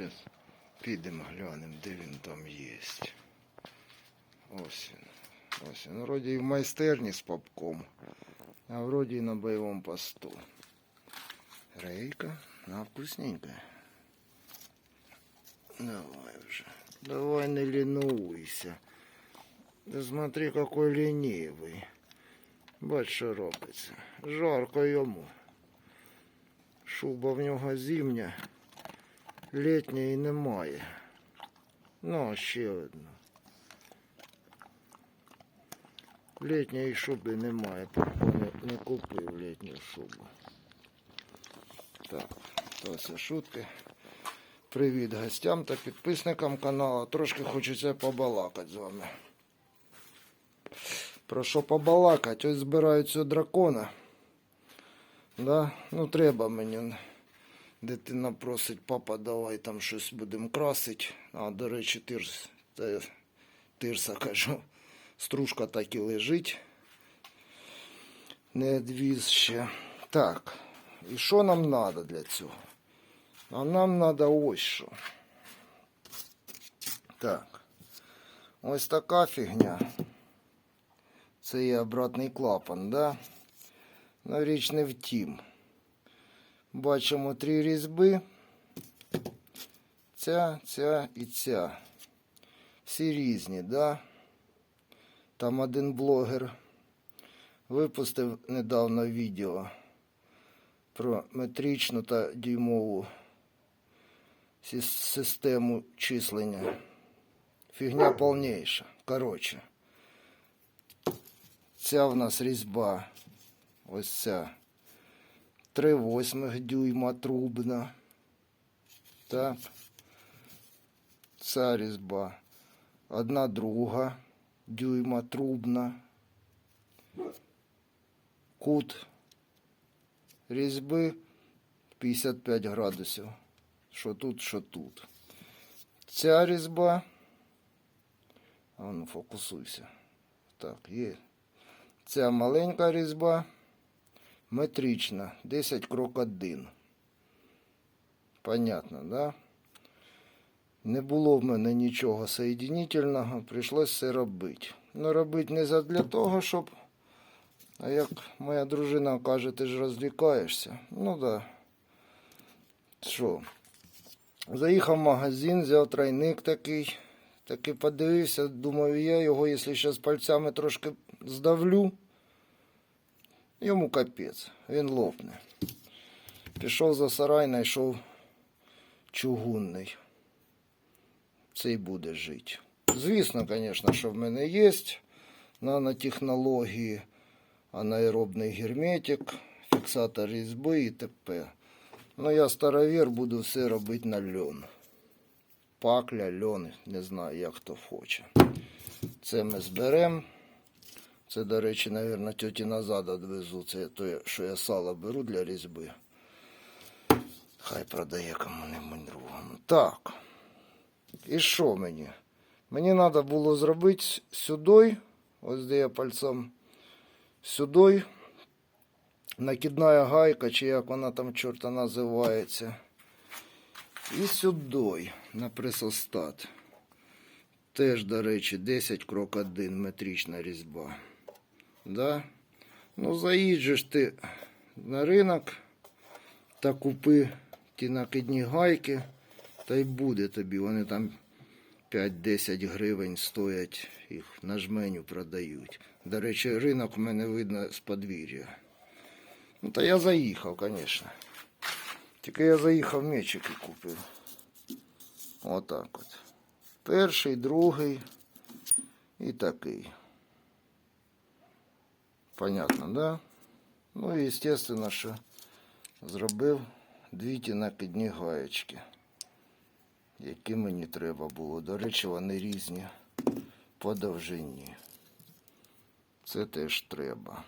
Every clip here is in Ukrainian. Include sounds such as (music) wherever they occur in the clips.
Зараз підемо глянемо, де він там є. Ось він. Ось він. Вроді і в майстерні з папком, а вроді і на бойовому посту. Рейка, на вкусненькая. Давай уже. Давай не лінуйся. Да смотри, какой ленивый. Бач, що робиться. Жарко йому. Шуба в нього зимня, Літньої немає. Ну, ще одна. Літньої шуби немає, не, не купив літню шубу. Так, то все шутки. Привіт гостям та підписникам каналу. Трошки хочеться побалакати з вами. Про що побалакати? Ось збирають цього дракона. Да? Ну треба мені. Дитина просить, папа, давай там щось будемо красити. А, до речі, тирс, та, тирса кажу. Стружка так і лежить. Не ще. Так. І що нам треба для цього? А нам треба ось що. Так. Ось така фігня. Це є обратний клапан, да? Ну, річ не втім. Бачимо три різьби. Ця, ця і ця. Всі різні, да? Там один блогер випустив недавно відео про метричну та дюймову систему числення. Фігня повніша. Коротше. Ця в нас різьба. Ось ця. 3 восьмих дюйма трубна. Так. Ця різьба. Одна друга дюйма трубна. Кут різьби 55 градусів. Що тут, що тут. Ця різьба. А ну фокусуйся. Так, є. Ця маленька різьба. Метрична. 10 крок 1. Понятно, да? Не було в мене нічого соєдинительного, прийшлось все робити. Ну, робити не для того, щоб. А як моя дружина каже, ти ж розлікаєшся. Ну да. Що? Заїхав в магазин, взяв тройник такий. Таки подивився, думаю, я його, якщо зараз пальцями трошки здавлю, йому капець, він лопне. Пішов за сарай, знайшов чугунний. Цей буде жити. Звісно, звісно, що в мене є нанотехнології, анаеробний герметик, фіксатор різьби і т.п. Ну, я старовір, буду все робити на льон. Пакля, льон, не знаю, як хто хоче. Це ми зберемо. Це, до речі, мабуть, тьоті назад відвезу. Це те, що я сало беру для різьби. Хай продає кому-небудь другому. Так. І що мені? Мені треба було зробити сюди, ось де я пальцем, сюди накидна гайка, чи як вона там чорта називається. І сюди на пресостат. Теж, до речі, 10 крок 1 метрична різьба. Да? Ну, заїжджеш ти на ринок та купи ті накидні гайки, та й буде тобі. Вони там 5-10 гривень стоять, їх на жменю продають. До речі, ринок в мене видно з подвір'я. Ну, та я заїхав, звісно. Тільки я заїхав мечики купив. Отак от. Перший, другий і такий. Понятно, да? Ну і естественно, що зробив дві накидні гаєчки, які мені треба було. До речі, вони різні по довжині. Це теж треба.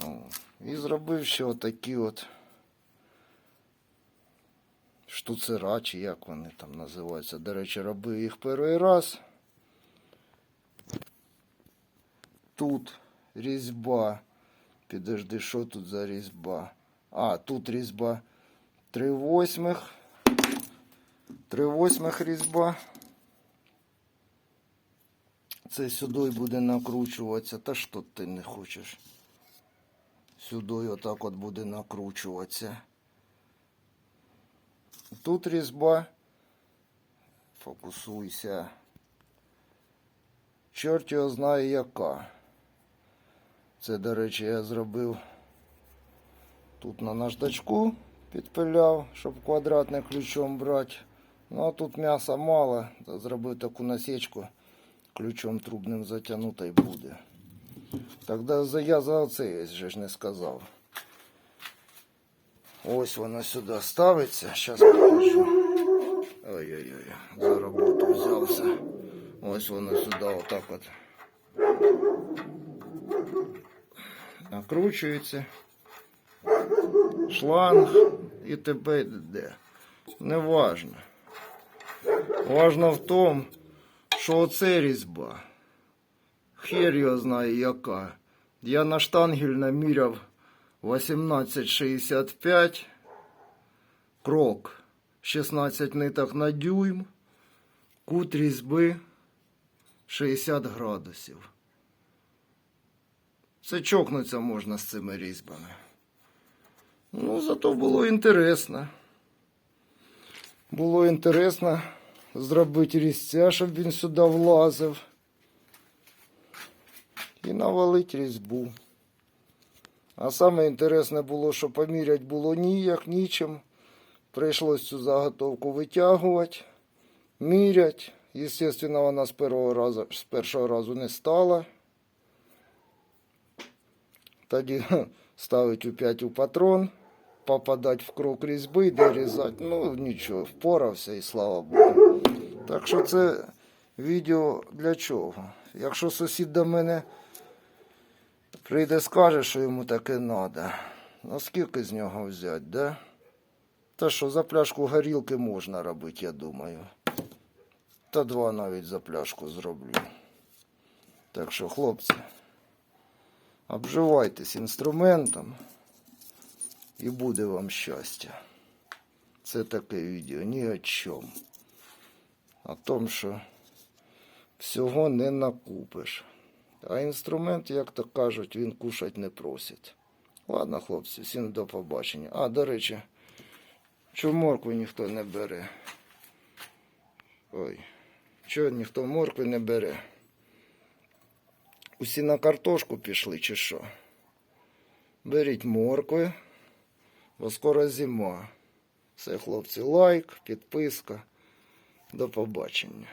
Ну, і зробив ще отакі от штуцера, чи як вони там називаються. До речі, робив їх перший раз. Тут різьба. Підожди, що тут за різьба? А, тут різьба 3 восьмих. Три восьмих різьба. Це сюди буде накручуватися. Та що ти не хочеш? Сюди отак от буде накручуватися. Тут різьба. Фокусуйся. Чорт його знає яка. Це, до речі, я зробив тут на наждачку підпиляв, щоб квадратним ключом брати. Ну а тут м'яса мало, зробив таку насічку, ключом трубним затягнута буде. Тогда я за оце ж не сказав. Ось воно сюди ставиться. Зараз покажу. Ой-ой-ой, за роботу взявся. Ось воно сюди отак от. Накручується. Шланг і тебе йде. Не важно. Важно в тому, що оце різьба. Хер його знає яка. Я на штангель наміряв 1865 крок, 16 ниток на дюйм, кут різьби 60 градусів. Це чокнуться можна з цими різьбами. Ну, зато було інтересно. Було інтересно зробити різця, щоб він сюди влазив. І навалити різьбу. А саме інтересне було, що поміряти було ніяк, нічим. Прийшлось цю заготовку витягувати, міряти. Естественно, вона з першого разу, з першого разу не стала. Тоді (laughs) ставить у 5 у патрон, попадать в круг різьби, дорізати. Ну, нічого, впорався і слава Богу. Так що це відео для чого? Якщо сусід до мене прийде, скаже, що йому таке треба, ну скільки з нього взяти, да? Та що, за пляшку горілки можна робити, я думаю. Та два навіть за пляшку зроблю. Так що, хлопці, обживайтесь інструментом і буде вам щастя. Це таке відео ні о чому. О том, що всього не накупиш. А інструмент, як то кажуть, він кушать не просить. Ладно, хлопці, всім до побачення. А, до речі, чому моркву ніхто не бере? Ой, чого ніхто моркви не бере? Усі на картошку пішли, чи що? Беріть моркви, бо скоро зима. Все, хлопці, лайк, підписка. До побачення.